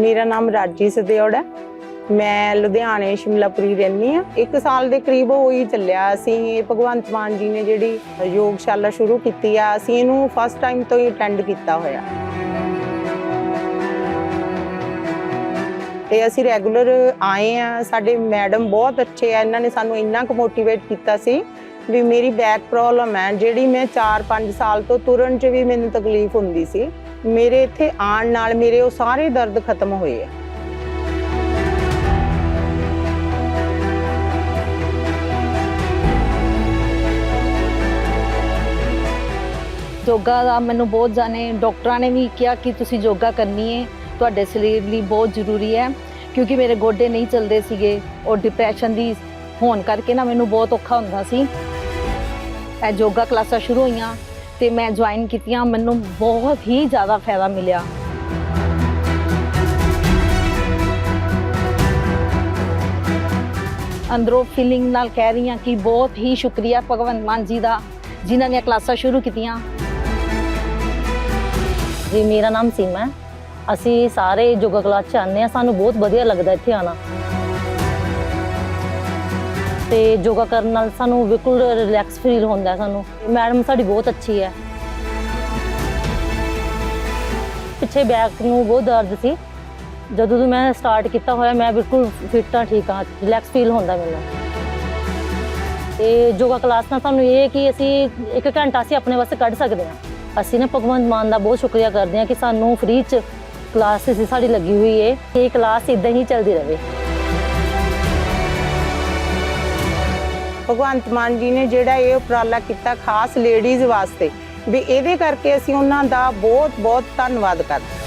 ਮੇਰਾ ਨਾਮ ਰਾਜੀ ਸਦਿਓੜ ਹੈ। ਮੈਂ ਲੁਧਿਆਣੇ ਸ਼ਿਮਲਾਪੁਰੀ ਰਹਿੰਦੀ ਆ ਇੱਕ ਸਾਲ ਦੇ ਕਰੀਬ ਹੋ ਚੱਲਿਆ। ਅਸੀਂ ਭਗਵੰਤ ਮਾਨ ਜੀ ਨੇ ਜਿਹੜੀ ਯੋਗਸ਼ਾਲਾ ਸ਼ੁਰੂ ਕੀਤੀ ਆ, ਅਸੀਂ ਇਹਨੂੰ ਫਸਟ ਟਾਈਮ ਤੋਂ ਹੀ ਅਟੈਂਡ ਕੀਤਾ ਹੋਇਆ। ਤੇ ਅਸੀਂ ਰੈਗੂਲਰ ਆਏ ਆ ਸਾਡੇ ਮੈਡਮ ਬਹੁਤ ਅੱਛੇ ਆ। ਇਹਨਾਂ ਨੇ ਸਾਨੂੰ ਇੰਨਾ ਕੁ ਮੋਟੀਵੇਟ ਕੀਤਾ ਸੀ ਵੀ ਮੇਰੀ ਬੈਕ ਪ੍ਰੋਬਲਮ ਹੈ। ਜਿਹੜੀ ਮੈਂ 4-5 ਸਾਲ ਤੋਂ ਤੁਰਨ 'ਚ ਵੀ ਮੈਨੂੰ ਤਕਲੀਫ ਹੁੰਦੀ ਸੀ। ਮੇਰੇ ਇੱਥੇ ਆਉਣ ਨਾਲ ਮੇਰੇ ਉਹ ਸਾਰੇ ਦਰਦ ਖਤਮ ਹੋਏ ਆ। ਯੋਗਾ ਦਾ ਮੈਨੂੰ ਬਹੁਤ ਜਾਣੇ ਡਾਕਟਰਾਂ ਨੇ ਵੀ ਕਿਹਾ ਕਿ ਤੁਸੀਂ ਯੋਗਾ ਕਰਨੀ ਹੈ ਤੁਹਾਡੇ ਸਰੀਰ ਲਈ ਬਹੁਤ ਜ਼ਰੂਰੀ ਹੈ, ਕਿਉਂਕਿ ਮੇਰੇ ਗੋਡੇ ਨਹੀਂ ਚੱਲਦੇ ਸੀਗੇ। ਔਰ ਡਿਪਰੈਸ਼ਨ ਦੀ ਹੋਣ ਕਰਕੇ ਨਾ ਮੈਨੂੰ ਬਹੁਤ ਔਖਾ ਹੁੰਦਾ ਸੀ। ਇਹ ਯੋਗਾ ਕਲਾਸਾਂ ਸ਼ੁਰੂ ਹੋਈਆਂ। ਤੇ ਮੈਂ ਜੁਆਇਨ ਕੀਤੀਆਂ, ਮੈਨੂੰ ਬਹੁਤ ਹੀ ਜ਼ਿਆਦਾ ਫਾਇਦਾ ਮਿਲਿਆ। ਅੰਦਰੋਂ ਫੀਲਿੰਗ ਨਾਲ ਕਹਿ ਰਹੀ ਹਾਂ ਕਿ ਬਹੁਤ ਹੀ ਸ਼ੁਕਰੀਆ ਭਗਵੰਤ ਮਾਨ ਜੀ ਦਾ, ਜਿਨ੍ਹਾਂ ਨੇ ਕਲਾਸਾਂ ਸ਼ੁਰੂ ਕੀਤੀਆਂ। ਜੀ, ਮੇਰਾ ਨਾਮ ਸੀਮਾ ਅਸੀਂ ਸਾਰੇ ਯੋਗਾ ਕਲਾਸ ਚ ਆਉਂਦੇ ਹਾਂ, ਸਾਨੂੰ ਬਹੁਤ ਵਧੀਆ ਲੱਗਦਾ ਇੱਥੇ ਆਣਾ ਤੇ ਯੋਗਾ ਕਰਨ ਨਾਲ ਸਾਨੂੰ ਬਿਲਕੁਲ ਰਿਲੈਕਸ ਫੀਲ ਹੁੰਦਾ ਸਾਨੂੰ। ਮੈਡਮ ਸਾਡੀ ਬਹੁਤ ਅੱਛੀ ਹੈ। ਪਿੱਛੇ ਬੈਕ ਨੂੰ ਬਹੁਤ ਦਰਦ ਸੀ। ਜਦੋਂ ਤੋਂ ਮੈਂ ਸਟਾਰਟ ਕੀਤਾ ਹੋਇਆ, ਮੈਂ ਬਿਲਕੁਲ ਫਿੱਟ ਹਾਂ, ਠੀਕ ਹਾਂ ਰਿਲੈਕਸ ਫੀਲ ਹੁੰਦਾ ਮੈਨੂੰ। ਤੇ ਯੋਗਾ ਕਲਾਸ ਨਾਲ ਸਾਨੂੰ ਇਹ ਹੈ ਕਿ ਅਸੀਂ ਇੱਕ ਘੰਟਾ ਅਸੀਂ ਆਪਣੇ ਵਾਸਤੇ ਕੱਢ ਸਕਦੇ ਹਾਂ। ਅਸੀਂ ਨਾ ਭਗਵੰਤ ਮਾਨ ਦਾ ਬਹੁਤ ਸ਼ੁਕਰੀਆ ਕਰਦੇ ਹਾਂ ਕਿ ਸਾਨੂੰ ਫ੍ਰੀ ਚ ਕਲਾਸ ਸਾਡੀ ਲੱਗੀ ਹੋਈ ਹੈ ਇਹ ਕਲਾਸ ਇਦਾਂ ਹੀ ਚੱਲਦੀ ਰਹੇ। ਭਗਵੰਤ ਮਾਨ ਜੀ ਨੇ ਜਿਹੜਾ ਇਹ ਉਪਰਾਲਾ ਕੀਤਾ ਖਾਸ ਲੇਡੀਜ਼ ਵਾਸਤੇ, ਵੀ ਇਹਦੇ ਕਰਕੇ ਅਸੀਂ ਉਹਨਾਂ ਦਾ ਬਹੁਤ ਬਹੁਤ ਧੰਨਵਾਦ ਕਰਦੇ